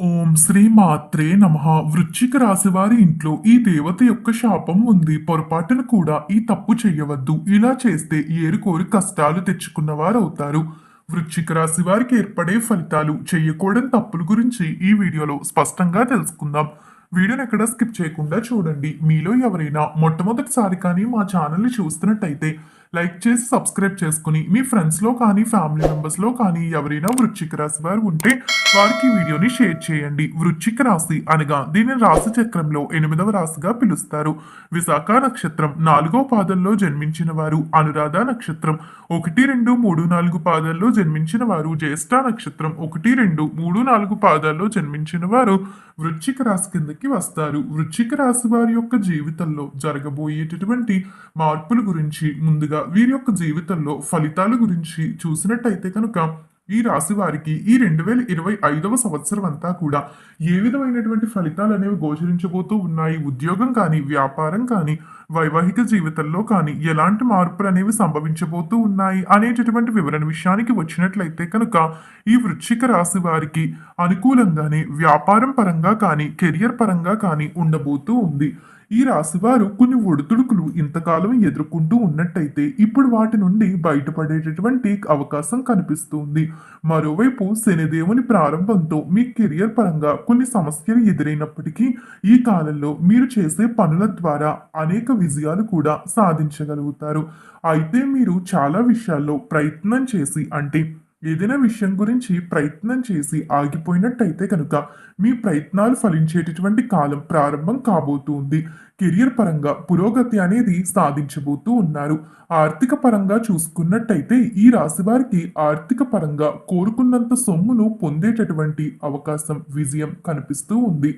ఓం శ్రీ మాత్రే నమ. వృశ్చిక రాశి వారి ఇంట్లో ఈ దేవత యొక్క శాపం ఉంది. పొరపాటున కూడా ఈ తప్పు చేయవద్దు. ఇలా చేస్తే ఏరుకోరి కష్టాలు తెచ్చుకున్న వారు అవుతారు వృశ్చిక రాశి వారికి ఏర్పడే ఫలితాలు చేయకూడని తప్పుల గురించి ఈ వీడియోలో స్పష్టంగా తెలుసుకుందాం. వీడియోని ఎక్కడ స్కిప్ చేయకుండా చూడండి. మీలో ఎవరైనా మొట్టమొదటిసారి కానీ మా ఛానల్ని చూస్తున్నట్టయితే లైక్ చేసి సబ్స్క్రైబ్ చేసుకుని మీ ఫ్రెండ్స్లో కానీ ఫ్యామిలీ మెంబర్స్లో కానీ ఎవరైనా వృశ్చిక రాశి వారు ఉంటే వారికి వీడియోని షేర్ చేయండి. వృశ్చిక రాశి అనగా దీనిని రాశి చక్రంలో ఎనిమిదవ రాశిగా పిలుస్తారు. విశాఖ నక్షత్రం నాలుగో పాదంలో జన్మించిన వారు. అనురాధ నక్షత్రం ఒకటి రెండు మూడు నాలుగు పాదాల్లో జన్మించిన వారు. జ్యేష్ఠ నక్షత్రం ఒకటి రెండు మూడు నాలుగు పాదాల్లో జన్మించిన వారు వృశ్చిక రాశి కిందకి వస్తారు. వృశ్చిక రాశి వారి యొక్క జీవితంలో జరగబోయేటటువంటి మార్పుల గురించి ముందుగా వీరి యొక్క జీవితంలో ఫలితాల గురించి చూసినట్టయితే కనుక ఈ రాశి వారికి ఈ రెండు వేల ఇరవై ఐదవ సంవత్సరం అంతా కూడా ఏ విధమైనటువంటి ఫలితాలు అనేవి గోచరించబోతూ ఉన్నాయి? ఉద్యోగం కానీ వ్యాపారం కానీ వైవాహిక జీవితంలో కానీ ఎలాంటి మార్పులు అనేవి సంభవించబోతూ ఉన్నాయి? అనేటటువంటి వివరణ విషయానికి వచ్చినట్లయితే కనుక ఈ వృశ్చిక రాశి వారికి అనుకూలంగానే వ్యాపారం పరంగా కానీ కెరియర్ పరంగా కానీ ఉండబోతూ ఉంది. ఈ రాశివారు కొన్ని ఒడిదుడుకులు ఇంతకాలం ఎదుర్కొంటూ ఉన్నట్టయితే ఇప్పుడు వాటి నుండి బయటపడేటటువంటి అవకాశం కనిపిస్తుంది. మరోవైపు శనిదేవుని ప్రారంభంతో మీ కెరియర్ పరంగా కొన్ని సమస్యలు ఎదురైనప్పటికీ ఈ కాలంలో మీరు చేసే పనుల ద్వారా అనేక విజయాలు కూడా సాధించగలుగుతారు. అయితే మీరు చాలా విషయాల్లో ప్రయత్నం చేసి అంటే ఏదైనా విషయం గురించి ప్రయత్నం చేసి ఆగిపోయినట్టయితే కనుక మీ ప్రయత్నాలు ఫలించేటటువంటి కాలం ప్రారంభం కాబోతుంది కెరియర్ పరంగా పురోగతి అనేది సాధించబోతూ ఉన్నారు. ఆర్థిక పరంగా చూసుకున్నట్టయితే ఈ రాశి వారికి ఆర్థిక పరంగా కోరుకున్నంత సొమ్మును పొందేటటువంటి అవకాశం విజయం కనిపిస్తూ ఉంది.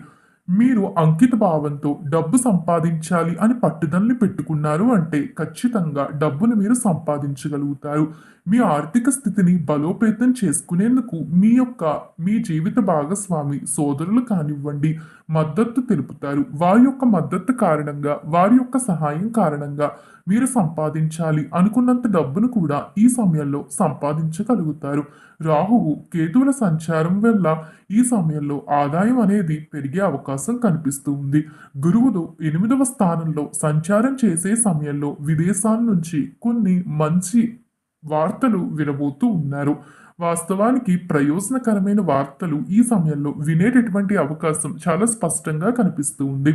మీరు అంకిత భావంతో డబ్బు సంపాదించాలి అని పట్టుదలని పెట్టుకున్నారు అంటే ఖచ్చితంగా డబ్బును మీరు సంపాదించగలుగుతారు. మీ ఆర్థిక స్థితిని బలోపేతం చేసుకునేందుకు మీ యొక్క మీ జీవిత భాగస్వామి సోదరులు కానివ్వండి మద్దతు తెలుపుతారు. వారి యొక్క మద్దతు కారణంగా వారి యొక్క సహాయం కారణంగా మీరు సంపాదించాలి అనుకున్నంత డబ్బును కూడా ఈ సమయంలో సంపాదించగలుగుతారు. రాహువు కేతువుల సంచారం వల్ల ఈ సమయంలో ఆదాయం అనేది పెరిగే అవకాశం కనిపిస్తుంది గురువులు ఎనిమిదవ స్థానంలో సంచారం చేసే సమయంలో విదేశాల నుంచి కొన్ని మంచి వార్తలు వినబోతూ ఉన్నారు. వాస్తవానికి ప్రయోజనకరమైన వార్తలు ఈ సమయంలో వినేటటువంటి అవకాశం చాలా స్పష్టంగా కనిపిస్తూ ఉంది.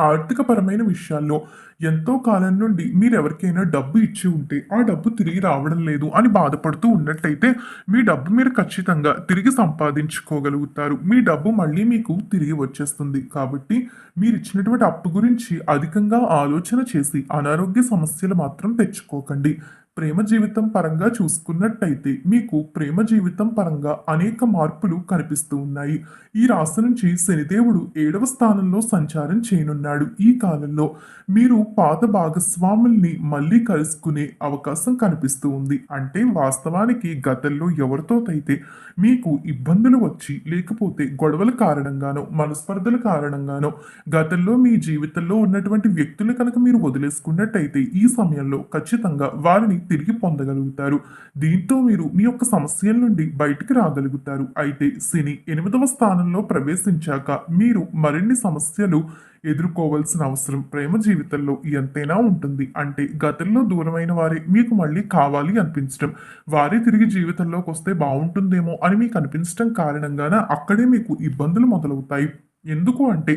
ఆర్థికపరమైన విషయాల్లో ఎంతో కాలం నుండి మీరు ఎవరికైనా డబ్బు ఇచ్చి ఉంటే ఆ డబ్బు తిరిగి రావడం లేదు అని బాధపడుతూ ఉన్నట్టయితే మీ డబ్బు మీరు ఖచ్చితంగా తిరిగి సంపాదించుకోగలుగుతారు. మీ డబ్బు మళ్ళీ మీకు తిరిగి వచ్చేస్తుంది. కాబట్టి మీరు ఇచ్చినటువంటి అప్పు గురించి అధికంగా ఆలోచన చేసి అనారోగ్య సమస్యలు మాత్రం తెచ్చుకోకండి. ప్రేమ జీవితం పరంగా చూసుకున్నట్టయితే మీకు ప్రేమ జీవితం పరంగా అనేక మార్పులు కనిపిస్తూ ఉన్నాయి. ఈ రాశి నుంచి శనిదేవుడు ఏడవ స్థానంలో సంచారం చేయనున్నాడు. ఈ కాలంలో మీరు పాత భాగస్వాముల్ని మళ్ళీ కలుసుకునే అవకాశం కనిపిస్తూ ఉంది. అంటే వాస్తవానికి గతంలో ఎవరితో అయితే మీకు ఇబ్బందులు వచ్చి లేకపోతే గొడవల కారణంగానో మనస్పర్ధల కారణంగానో గతంలో మీ జీవితంలో ఉన్నటువంటి వ్యక్తులు కనుక మీరు వదిలేసుకున్నట్టయితే ఈ సమయంలో ఖచ్చితంగా వారిని తిరిగి పొందగలుగుతారు. దీంతో మీరు మీ యొక్క సమస్యల నుండి బయటికి రాగలుగుతారు. అయితే శని ఎనిమిదవ స్థానంలో ప్రవేశించాక మీరు మరిన్ని సమస్యలు ఎదుర్కోవాల్సిన అవసరం ప్రేమ జీవితంలో ఎంతైనా ఉంటుంది. అంటే గతంలో దూరమైన వారే మీకు మళ్ళీ కావాలి అనిపించడం. వారే తిరిగి జీవితంలోకి వస్తే బాగుంటుందేమో అని మీకు అనిపించడం కారణంగానే అక్కడే మీకు ఇబ్బందులు మొదలవుతాయి. ఎందుకు అంటే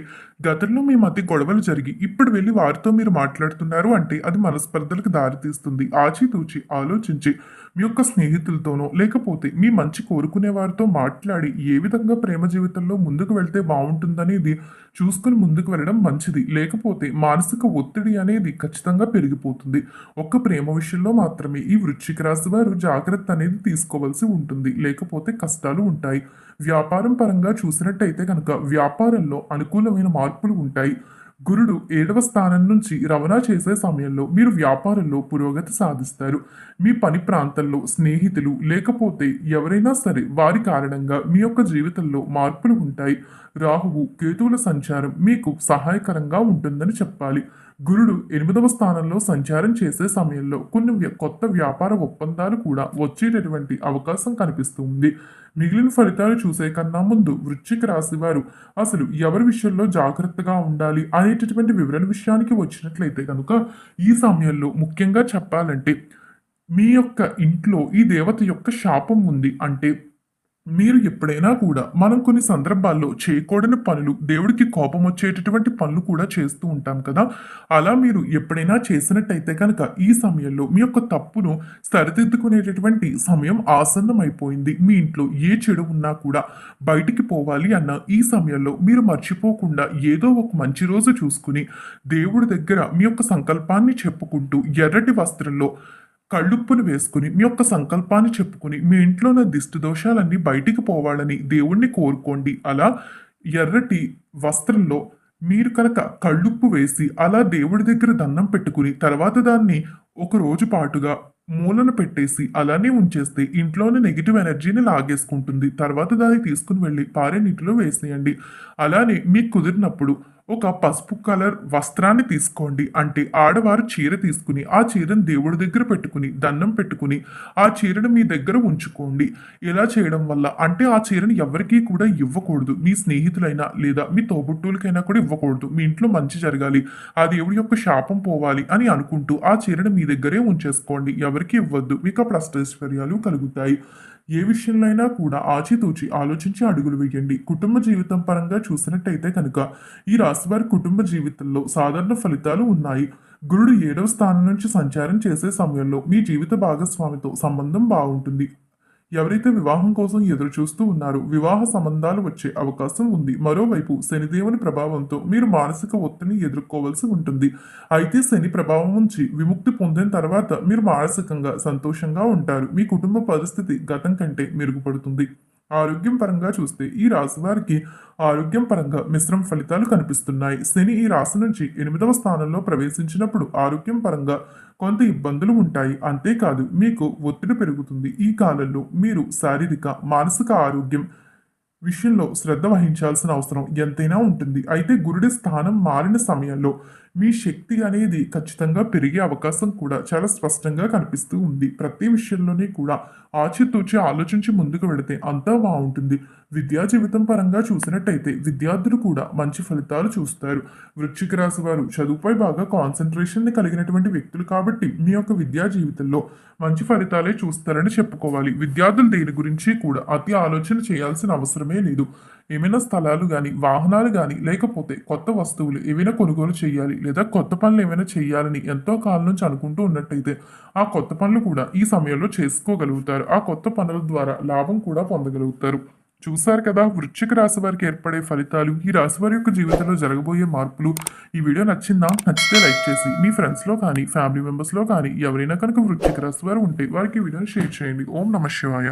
గతంలో మీ మధ్య గొడవలు జరిగి ఇప్పుడు వెళ్ళి వారితో మీరు మాట్లాడుతున్నారు అంటే అది మనస్పర్ధలకు దారితీస్తుంది ఆచితూచి ఆలోచించి మీ యొక్క స్నేహితులతోనో లేకపోతే మీ మంచి కోరుకునే వారితో మాట్లాడి ఏ విధంగా ప్రేమ జీవితంలో ముందుకు వెళ్తే బాగుంటుందనేది చూసుకుని ముందుకు వెళ్ళడం మంచిది. లేకపోతే మానసిక ఒత్తిడి అనేది ఖచ్చితంగా పెరిగిపోతుంది. ఒక్క ప్రేమ విషయంలో మాత్రమే ఈ వృశ్చిక రాశి వారు జాగ్రత్త అనేది తీసుకోవాల్సి ఉంటుంది. లేకపోతే కష్టాలు ఉంటాయి. వ్యాపారం పరంగా చూసినట్టయితే కనుక వ్యాపారం వ్యాపారంలో అనుకూలమైన మార్పులు ఉంటాయి. గురుడు ఏడవ స్థానం నుంచి రవాణా చేసే సమయంలో మీరు వ్యాపారంలో పురోగతి సాధిస్తారు. మీ పని ప్రాంతంలో స్నేహితులు లేకపోతే ఎవరైనా సరే వారి కారణంగా మీ యొక్క జీవితంలో మార్పులు ఉంటాయి. రాహువు కేతువుల సంచారం మీకు సహాయకరంగా ఉంటుందని చెప్పాలి. గురుడు ఎనిమిదవ స్థానంలో సంచారం చేసే సమయంలో కొన్ని కొత్త వ్యాపార ఒప్పందాలు కూడా వచ్చేటటువంటి అవకాశం కనిపిస్తుంది. మిగిలిన ఫలితాలు చూసే కన్నా ముందు వృశ్చిక రాశి వారు అసలు ఎవరి విషయంలో జాగ్రత్తగా ఉండాలి అనేటటువంటి వివరణ విషయానికి వచ్చినట్లయితే కనుక ఈ సమయంలో ముఖ్యంగా చెప్పాలంటే మీ యొక్క ఇంట్లో ఈ దేవత యొక్క శాపం ఉంది అంటే మీరు ఎప్పుడైనా కూడా మనం కొన్ని సందర్భాల్లో చేయకూడని పనులు దేవుడికి కోపం వచ్చేటటువంటి పనులు కూడా చేస్తూ ఉంటాం కదా. అలా మీరు ఎప్పుడైనా చేసినట్టయితే కనుక ఈ సమయంలో మీ యొక్క తప్పును సరిదిద్దుకునేటటువంటి సమయం ఆసన్నమైపోయింది. మీ ఇంట్లో ఏ చెడు ఉన్నా కూడా బయటికి పోవాలి అన్న ఈ సమయంలో మీరు మర్చిపోకుండా ఏదో ఒక మంచి రోజు చూసుకుని దేవుడి దగ్గర మీ యొక్క సంకల్పాన్ని చెప్పుకుంటూ ఎర్రటి వస్త్రంలో కళ్ళుప్పును వేసుకుని మీ యొక్క సంకల్పాన్ని చెప్పుకుని మీ ఇంట్లో ఉన్న దిష్టి దోషాలన్నీ బయటికి పోవాలని దేవుణ్ణి కోరుకోండి. అలా ఎర్రటి వస్త్రంలో మీరు కనుక కళ్ళుప్పు వేసి అలా దేవుడి దగ్గర దండం పెట్టుకుని తర్వాత దాన్ని ఒక రోజు పాటుగా మూలన పెట్టేసి అలానే ఉంచేస్తే ఇంట్లోని నెగిటివ్ ఎనర్జీని లాగేసుకుంటుంది. తర్వాత దాన్ని తీసుకుని వెళ్ళి పారే నీటిలో వేసేయండి. అలానే మీకు కుదిరినప్పుడు ఒక పసుపు కలర్ వస్త్రాన్ని తీసుకోండి. అంటే ఆడవారు చీర తీసుకుని ఆ చీరను దేవుడి దగ్గర పెట్టుకుని దండం పెట్టుకుని ఆ చీరను మీ దగ్గర ఉంచుకోండి. ఇలా చేయడం వల్ల అంటే ఆ చీరను ఎవరికీ కూడా ఇవ్వకూడదు. మీ స్నేహితులైనా లేదా మీ తోబుట్టువులకైనా కూడా ఇవ్వకూడదు. మీ ఇంట్లో మంచి జరగాలి. ఆ దేవుడి యొక్క శాపం పోవాలి అని అనుకుంటూ ఆ చీరను మీ దగ్గరే ఉంచేసుకోండి. ఎవరికి ఇవ్వద్దు. మీకు అప్పుడు అష్టైశ్వర్యాలు కలుగుతాయి. ఏ విషయంలో అయినా కూడా ఆచితూచి ఆలోచించి అడుగులు వేయండి. కుటుంబ జీవితం పరంగా చూసినట్టయితే కనుక ఈ రాశివారి కుటుంబ జీవితంలో సాధారణ ఫలితాలు ఉన్నాయి. గురుడు ఏడవ స్థానం నుంచి సంచారం చేసే సమయంలో మీ జీవిత భాగస్వామితో సంబంధం బాగుంటుంది. ఎవరైతే వివాహం కోసం ఎదురు చూస్తూ ఉన్నారో వివాహ సంబంధాలు వచ్చే అవకాశం ఉంది. మరోవైపు శనిదేవుని ప్రభావంతో మీరు మానసిక ఒత్తిడిని ఎదుర్కోవాల్సి ఉంటుంది. అయితే శని ప్రభావం నుంచి విముక్తి పొందిన తర్వాత మీరు మానసికంగా సంతోషంగా ఉంటారు. మీ కుటుంబ పరిస్థితి గతం కంటే మెరుగుపడుతుంది. ఆరోగ్యం పరంగా చూస్తే ఈ రాశి వారికి ఆరోగ్యం పరంగా మిశ్రమ ఫలితాలు కనిపిస్తున్నాయి. శని ఈ రాశి నుంచి ఎనిమిదవ స్థానంలో ప్రవేశించినప్పుడు ఆరోగ్యం పరంగా కొంత ఇబ్బందులు ఉంటాయి. అంతేకాదు మీకు ఒత్తిడి పెరుగుతుంది. ఈ కాలంలో మీరు శారీరక మానసిక ఆరోగ్యం విషయంలో శ్రద్ధ వహించాల్సిన అవసరం ఎంతైనా ఉంటుంది. అయితే గురుడి స్థానం మారిన సమయంలో మీ శక్తి అనేది ఖచ్చితంగా పెరిగే అవకాశం కూడా చాలా స్పష్టంగా కనిపిస్తూ ఉంది. ప్రతి విషయంలోనే కూడా ఆచితూచి ఆలోచించి ముందుకు వెళితే అంతా బాగుంటుంది. విద్యా జీవితం పరంగా చూసినట్టయితే విద్యార్థులు కూడా మంచి ఫలితాలు చూస్తారు. వృశ్చిక రాశి వారు చదువుపై బాగా కాన్సన్ట్రేషన్ కలిగినటువంటి వ్యక్తులు కాబట్టి మీ యొక్క విద్యా జీవితంలో మంచి ఫలితాలే చూస్తారని చెప్పుకోవాలి. విద్యార్థులు దేని గురించి కూడా అతి ఆలోచన చేయాల్సిన అవసరమే లేదు. ఏమైనా స్థలాలు కానీ వాహనాలు కానీ లేకపోతే కొత్త వస్తువులు ఏవైనా కొనుగోలు చేయాలి లేదా కొత్త పనులు ఏమైనా చేయాలని ఎంతో కాలం నుంచి అనుకుంటూ ఉన్నట్టయితే ఆ కొత్త పనులు కూడా ఈ సమయంలో చేసుకోగలుగుతారు. ఆ కొత్త పనుల ద్వారా లాభం కూడా పొందగలుగుతారు. చూశారు కదా వృశ్చిక రాశి వారికి ఏర్పడే ఫలితాలు ఈ రాశి వారి యొక్క జీవితంలో జరగబోయే మార్పులు. ఈ వీడియో నచ్చిందా? నచ్చితే లైక్ చేసి మీ ఫ్రెండ్స్లో కానీ ఫ్యామిలీ మెంబర్స్లో కానీ ఎవరైనా కనుక వృశ్చిక రాశి వారు ఉంటే వారికి ఈ వీడియోని షేర్ చేయండి. ఓం నమ శివాయ.